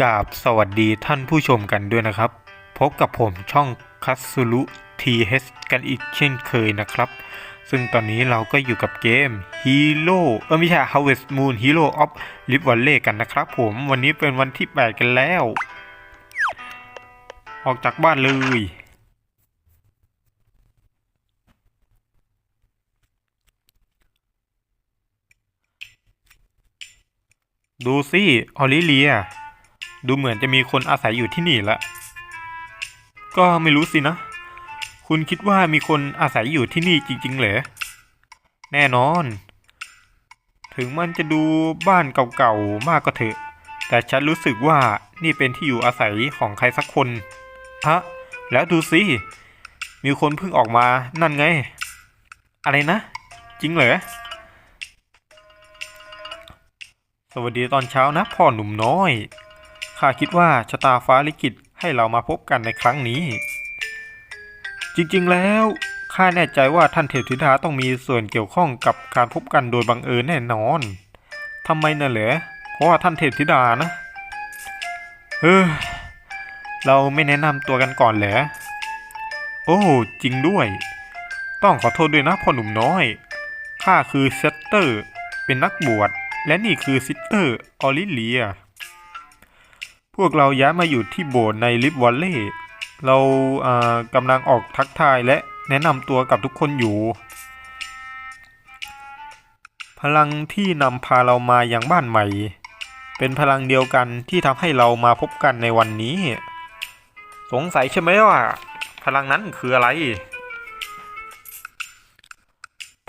กราบสวัสดีท่านผู้ชมกันด้วยนะครับ พบกับผมช่องคัตสุรุทีเฮสกันอีกเช่นเคยนะครับ ซึ่งตอนนี้เราก็อยู่กับเกม Hero เออไม่ใช่ Harvest Moon Hero of r i f t Valley กันนะครับผมวันนี้เป็นวันที่ 8 กันแล้ว ออกจากบ้านเลย ดูสิออลิเลีย ดูเหมือนจะมีคนอาศัยอยู่ที่นี่ละก็ไม่รู้สินะ คุณคิดว่ามีคนอาศัยอยู่ที่นี่จริง ๆ เหรอ แน่นอน ถึงมันจะดูบ้านเก่าๆมากก็เถอะ แต่ฉันรู้สึกว่านี่เป็นที่อยู่อาศัยของใครสักคน ฮะ แล้วดูสิ มีคนเพิ่งออกมา นั่นไง อะไรนะ จริงเหรอ สวัสดีตอนเช้านะพ่อหนุ่มน้อย ข้าคิดว่าชะตาฟ้าลิขิตให้เรามาพบกันในครั้งนี้ จริงๆแล้วข้าแน่ใจว่าท่านเทพธิดาต้องมีส่วนเกี่ยวข้องกับการพบกันโดยบังเอิญแน่นอน ทำไมน่ะเหรอเพราะว่าท่านเทพธิดานะเฮ้ยเราไม่แนะนำตัวกันก่อนเหรอโอ้ จริงด้วย ต้องขอโทษด้วยนะพ่อหนุ่มน้อย ข้าคือเซตเตอร์ เป็นนักบวช และนี่คือซิสเตอร์ ออลิเลีย พวกเราย้ายมาอยู่ที่โบสถ์ในลิฟวอลเล่เรากำลังออกทักทายและแนะนำตัวกับทุกคนอยู่ พลังที่นำพาเรามายังบ้านใหม่ เป็นพลังเดียวกันที่ทำให้เรามาพบกันในวันนี้ สงสัยใช่ไหมว่า พลังนั้นคืออะไร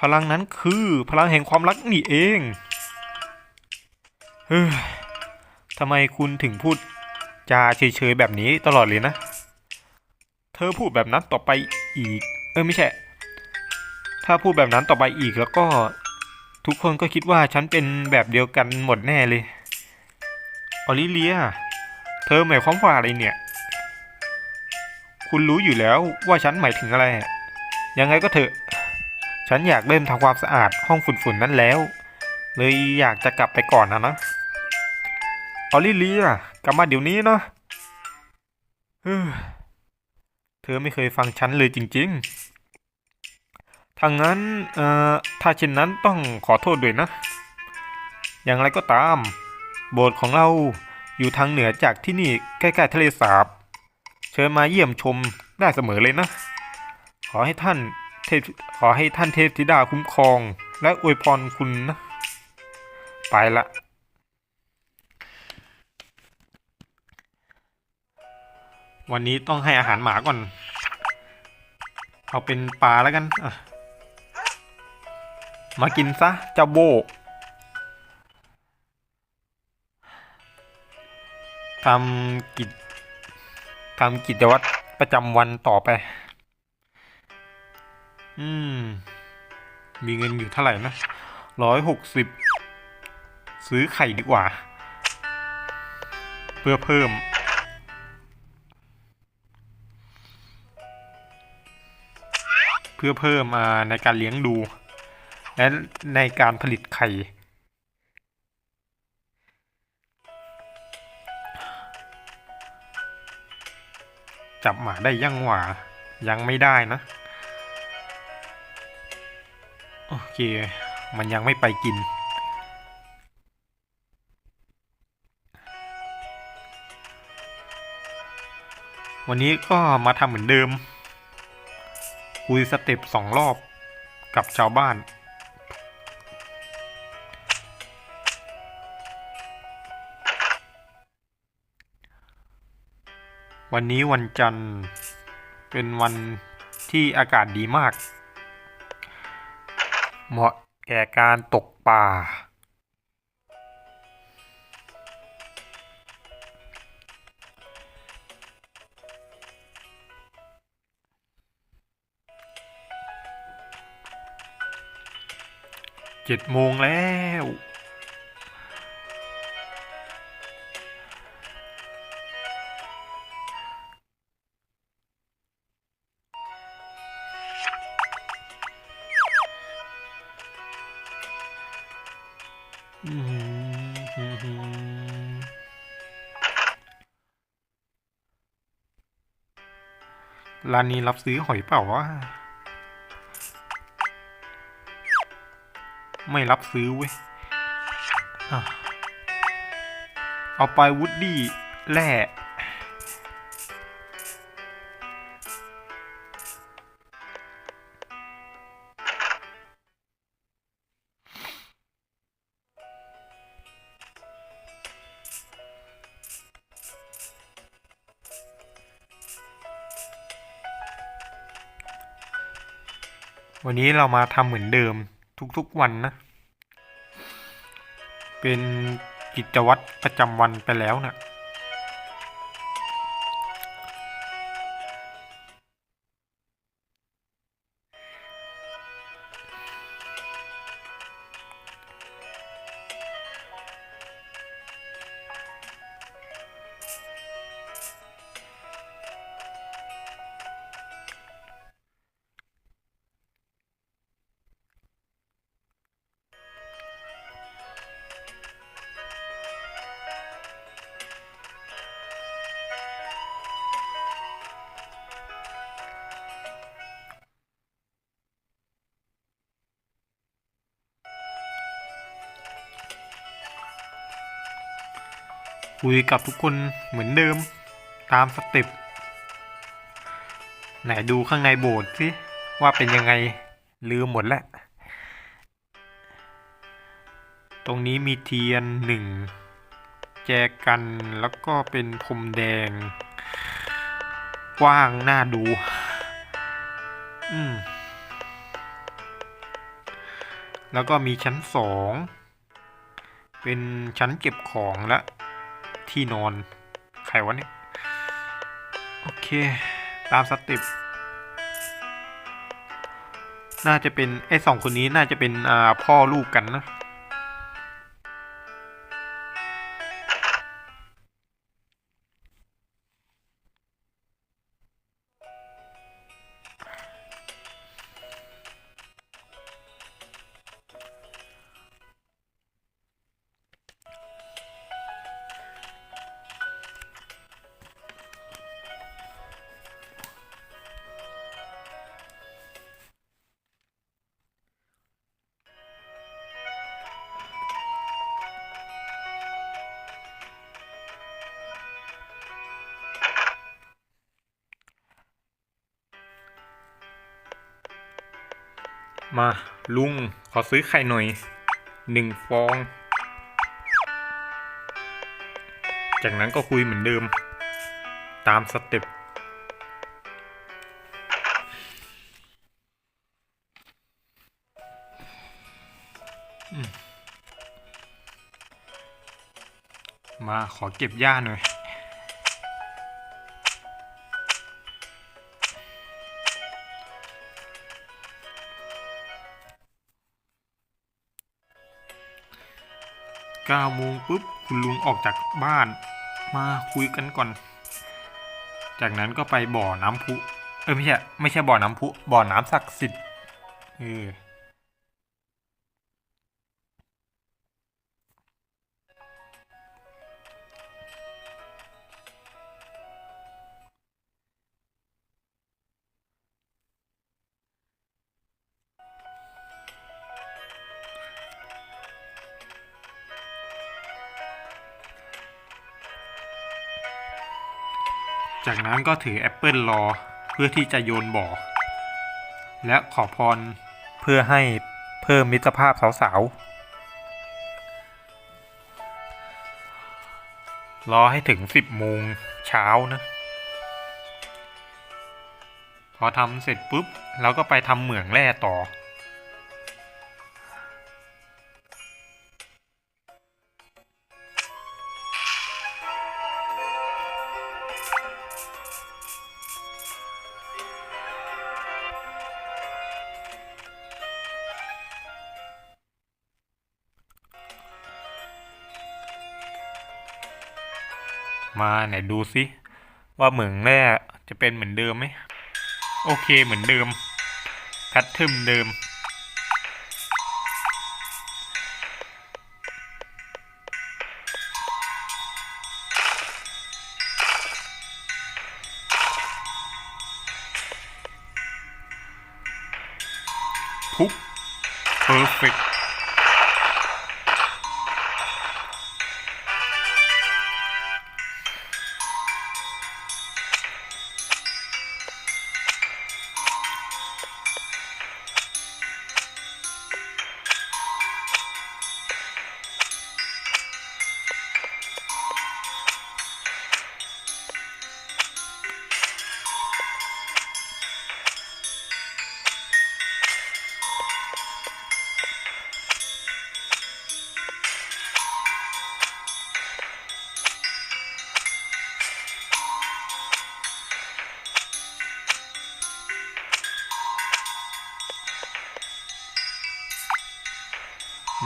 พลังนั้นคือพลังแห่งความรักนี่เองเฮ้ยทำไมคุณถึงพูด จาเฉยๆแบบนี้ตลอดเลยนะ เธอพูดแบบนั้นต่อไปอีก เออไม่ใช่ ถ้าพูดแบบนั้นต่อไปอีกแล้วก็ทุกคนก็คิดว่าฉันเป็นแบบเดียวกันหมดแน่เลย ออลิเลีย เธอหมายความว่าอะไรเนี่ย คุณรู้อยู่แล้วว่าฉันหมายถึงอะไร ยังไงก็เถอะ ฉันอยากเริ่มทำความสะอาดห้องฝุ่นๆนั่นแล้ว เลยอยากจะกลับไปก่อนนะนะ ออลิเลีย กลับมาเดี๋ยวนี้เฮ้ยเธอไม่เคยฟังฉันเลยจริงๆทางนั้นเอ่อถ้าเช่นนั้นต้องขอโทษด้วยนะ อย่างไรก็ตาม โบสถ์ของเราอยู่ทางเหนือจากที่นี่ใกล้ๆทะเลสาบ เชิญมาเยี่ยมชมได้เสมอเลยนะ ขอให้ท่านเทพขอให้ท่านเทพธิดาคุ้มครอง และอวยพรคุณนะ ไปละ วันนี้ต้องให้อาหารหมาก่อน เอาเป็นปลาแล้วกัน มากินซะเจ้าโบ ทำกิจทำกิจวัตรประจำวันต่อไป อืม มีเงินอยู่เท่าไหร่นะร้อยหกสิบ ซื้อไข่ดีกว่า เพื่อเพิ่ม พื่อเพิ่มมาในการเลี้ยงดู และในการผลิตไข่ จับหมาได้ยังหว่ายังไม่ได้นะ โอเค มันยังไม่ไปกินวันนี้ก็มาทำเหมือนเดิม คุยสเต็ปสองรอบกับชาวบ้าน วันนี้วันจันทร์เป็นวันที่อากาศดีมาก เหมาะแก่การตกป่า เจ็ดโมงแล้ว ร้านนี้รับซื้อหอยเปล่าวะ ไม่รับซื้อเว้ยอะเอาไปวูดดี้แร่วันนี้เรามาทำเหมือนเดิม ทุกๆวันนะ เป็นกิจวัตรประจำวันไปแล้วนะ คุยกับทุกคนเหมือนเดิมตามสเต็ปไหนดูข้างในโบสถ์สิว่าเป็นยังไงลืมหมดแล้ว ตรงนี้มีเทียนหนึ่งแจกันแล้วก็เป็นพรมแดง กว้างน่าดู อืม แล้วก็มีชั้นสอง เป็นชั้นเก็บของและ ที่นอน ใครวะเนี่ย โอเค ตามสเต็ปน่าจะเป็นไอ้สองคนนี้น่าจะเป็นอ่าพ่อลูกกันนะ มาลุงขอซื้อไข่หน่อยหนึ่งฟอง จากนั้นก็คุยเหมือนเดิม ตามสเต็ปมมาขอเก็บหญ้าหน่อย ก้าโมงปุ๊บคุณลุงออกจากบ้านมาคุยกันก่อน จากนั้นก็ไปบ่อน้ำพุ เออไม่ใช่ไม่ใช่บ่อน้ำพุบ่อน้ำศักดิ์สิทธิ์เออ จากนั้นก็ถือแอปเปิลรอเพื่อที่จะโยนบ่อ และขอพรเพื่อให้เพิ่มมิตรภาพสาวๆ รอให้ถึงสิบโมงเช้านะ พอทำเสร็จปุ๊บ เราก็ไปทำเหมืองแร่ต่อ มาไหนดูซิ ว่าเหมืองแร่จะเป็นเหมือนเดิมไหม โอเคเหมือนเดิม แพทเทิร์นเดิม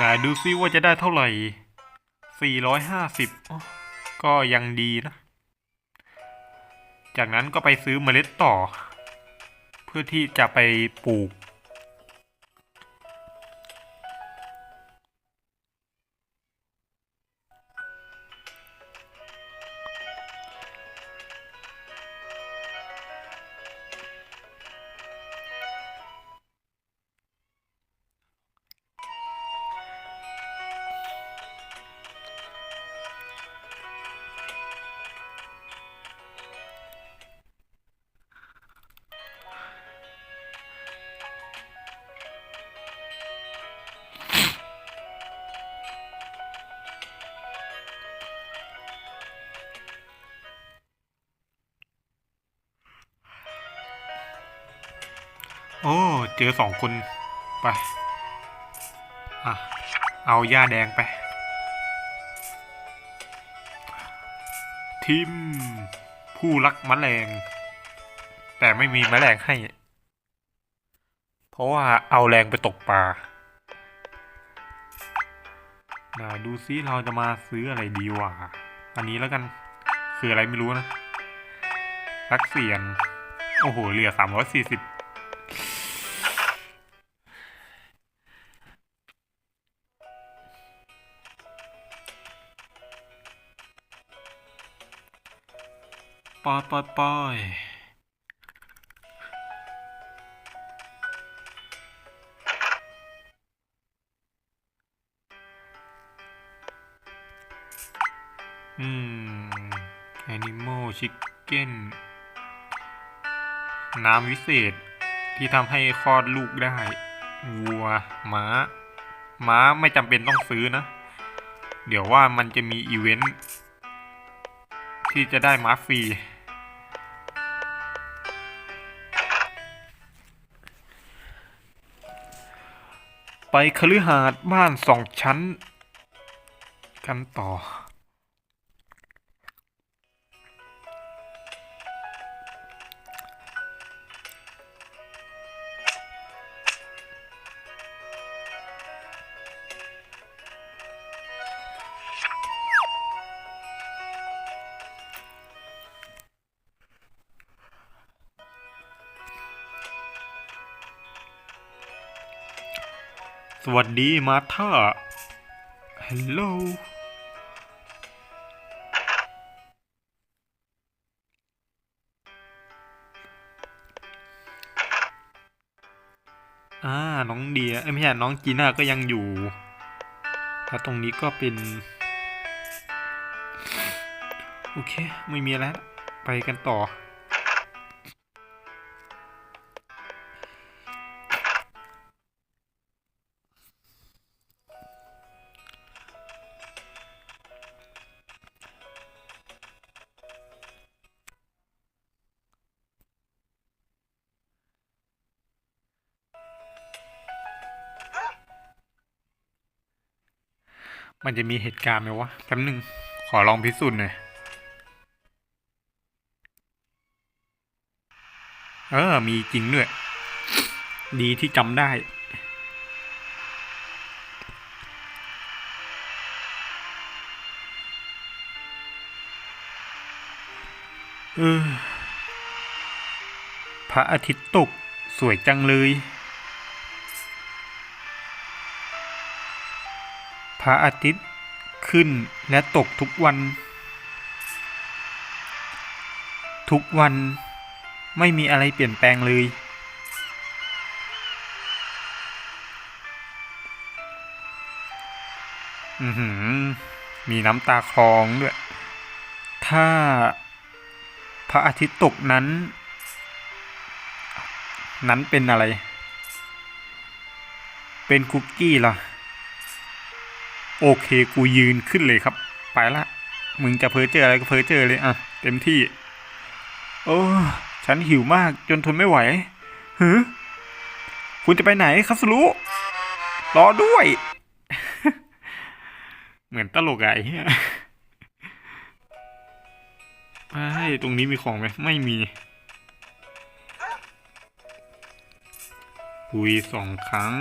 ไหนดูซิว่าจะได้เท่าไหร่ 450 ก็ยังดีนะ จากนั้นก็ไปซื้อเมล็ดต่อ เพื่อที่จะไปปลูก อ้เจอสองคนไปอะเอาหญ้าแดงไป ทิม ผู้รักแมลง แต่ไม่มีแมลงให้ เพราะว่าเอาแรงไปตกปลาไหนดูซิเราจะมาซื้ออะไรดีวะอันนี้แล้วกัน คืออะไรไม่รู้นะรักเสียน โอ้โห เหลือสามร้อยสี่สิบ ปอยปอยปอยอืม Animal Chicken น้ำวิเศษที่ทำให้คลอดลูกได้ วัวม้า ม้าไม่จำเป็นต้องซื้อนะ เดี๋ยวว่ามันจะมีอีเวนต์ที่จะได้ม้าฟรี ไปคฤหาสน์บ้านสองชั้น กันต่อ วัสดีมาธาฮัลโหลอ่า น้องเดียเอ้ยไม่ใช่น้องจีน่าก็ยังอยู่ แล้วตรงนี้ก็เป็น โอเค ไม่มีแล้ว ไปกันต่อ มันจะมีเหตุการณ์ไหมวะแป๊บนึง ขอลองพิสูจน์หน่อย เออ มีจริงด้วย ดีที่จำได้ เออ พระอาทิตย์ตก สวยจังเลย ระอาทิตย์ขึ้นและตกทุกวัน ทุกวันไม่มีอะไรเปลี่ยนแปลงเลย อือหือ มีน้ำตาคลองด้วย ถ้าพระอาทิตย์ตกนั้น นั้นเป็นอะไร เป็นคุกกี้เหรอ โอเคกูยืนขึ้นเลยครับ ไปละ มึงจะเพอเจออะไรก็เพอเจอเลยอะ เต็มที่ โอ้ฉันหิวมากจนทนไม่ไหวหือคุณจะไปไหนครับสรุรอด้วย เหมือนตลกไอ้เหี้ยไอตรงนี้มีของไหมไม่มีคุยสองครั้ง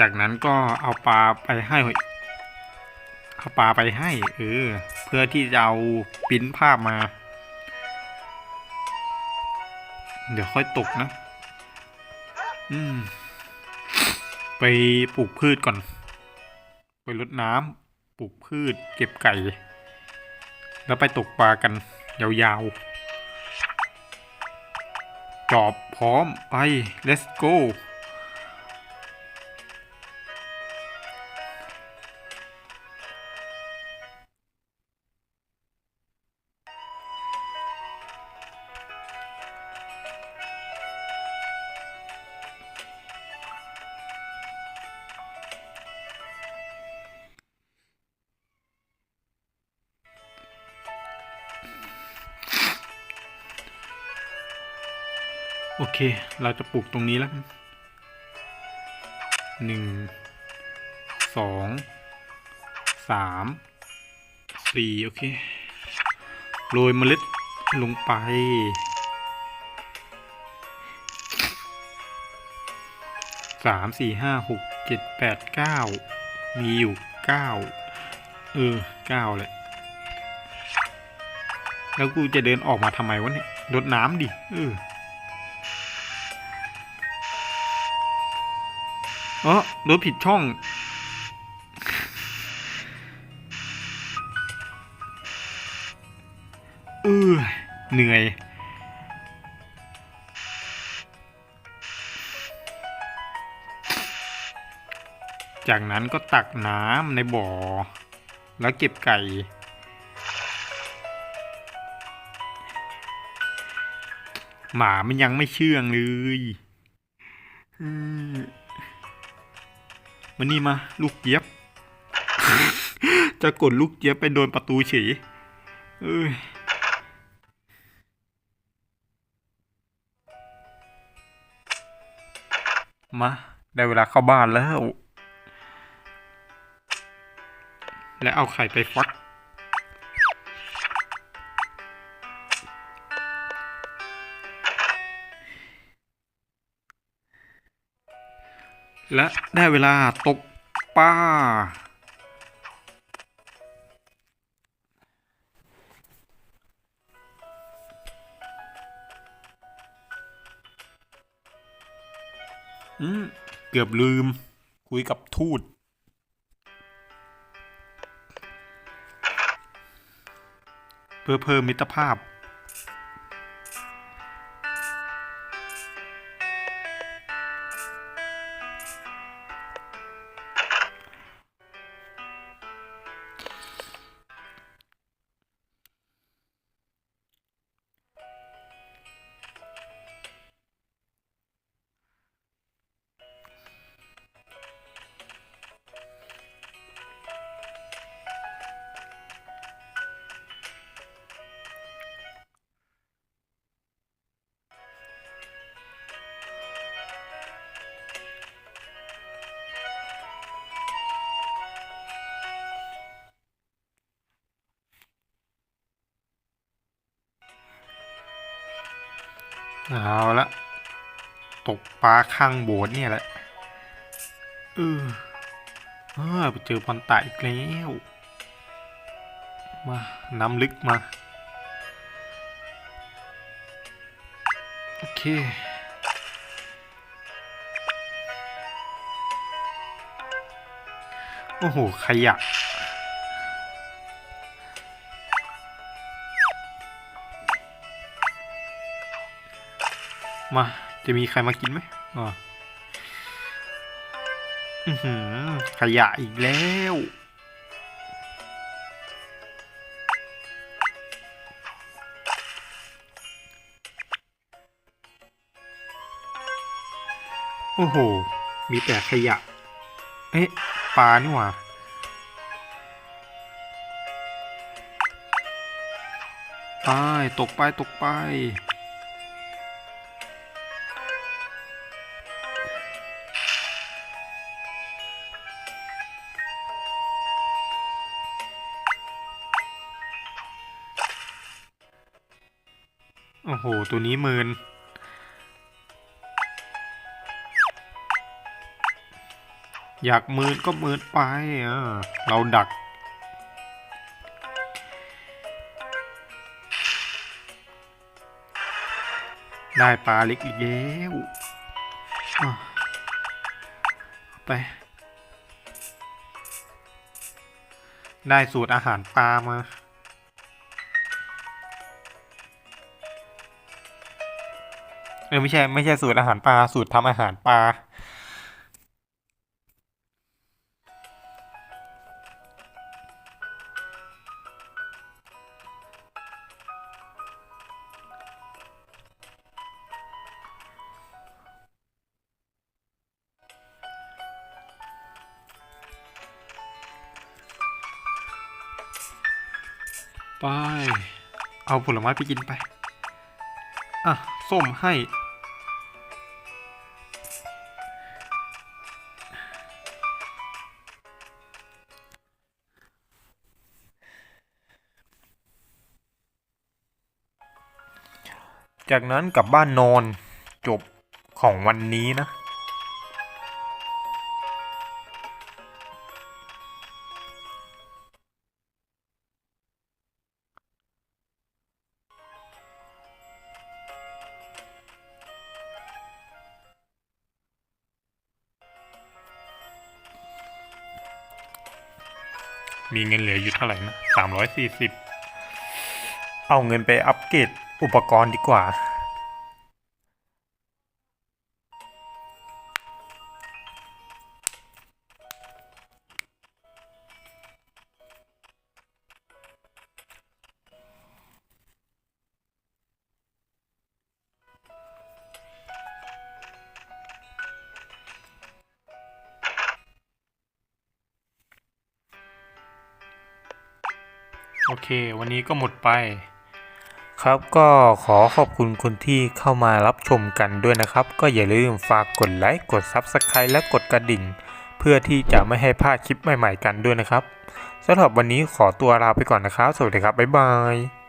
จากนั้นก็เอาปลาไปให้เอาปลาไปให้เออเพื่อที่จะเอาปิ้นภาพมา เดี๋ยวค่อยตกนะ อืม ไปปลูกพืชก่อน ไปรดน้ำปลูกพืช เก็บไก่ แล้วไปตกปลากัน ยาวๆจอบพร้อมไป let's go โอเค เราจะปลูกตรงนี้แล้วกันหนึ่งสองสามสี่โอเค โรยเมล็ดลงไปสามสี่ห้าหกเจ็ดแปดเก้ามีอยู่เก้าเออเก้าแหละ แล้วกูจะเดินออกมาทำไมวะเนี่ยรดน้ำดิ เออ เออรถผิดช่อง เออเหนื่อย จากนั้นก็ตักน้ำในบ่อ แล้วเก็บไก่ หมามันยังไม่เชื่องเลย อืม มานี่มาลูกเจี๊ยบ จะกดลูกเจี๊ยบไปโดนประตูเฉยเอ้ยมา ได้เวลาเข้าบ้านแล้ว และเอาไข่ไปฟัก และได้เวลาตกปลาอืม เกือบลืม คุยกับทูตเพื่อเพิ่มมิตรภาพ เอาละตกปลาข้างโบสถ์เนี่ยแหละ เออเออไปเจอบอลตายอีกแล้ว มา น้ำลึกมา โอเค โอ้โห ขยะ มา จะมีใครมากินไหมอ๋อขยะอีกแล้ว โอ้โห มีแต่ขยะ เอ๊ะ ปลานี่หว่าไปตกไปตกไป ตัวนี้หมืนอยากมืนก็มืนไปเออเราดัก ได้ปลาเล็กอีกแล้วไปได้สูตรอาหารปลามา เออไม่ใช่ไม่ใช่สูตรอาหารปลาสูตรทำอาหารปลาไป เอาผลไม้ไปกินไป อะ ส้มให้ จากนั้นกลับบ้านนอนจบของวันนี้นะ มีเงินเหลืออยู่เท่าไหร่นะสามร้อยสี่สิบเอาเงินไปอัปเกรด อุปกรณ์ดีกว่า โอเค วันนี้ก็หมดไป ครับก็ขอขอบคุณคนที่เข้ามารับชมกันด้วยนะครับ ก็อย่าลืมฝากกดไลค์กด Subscribe และกดกระดิ่ง เพื่อที่จะไม่ให้พลาดคลิปใหม่ๆกันด้วยนะครับสำหรับวันนี้ขอตัวลาไปก่อนนะครับ สวัสดีครับ บ๊ายบาย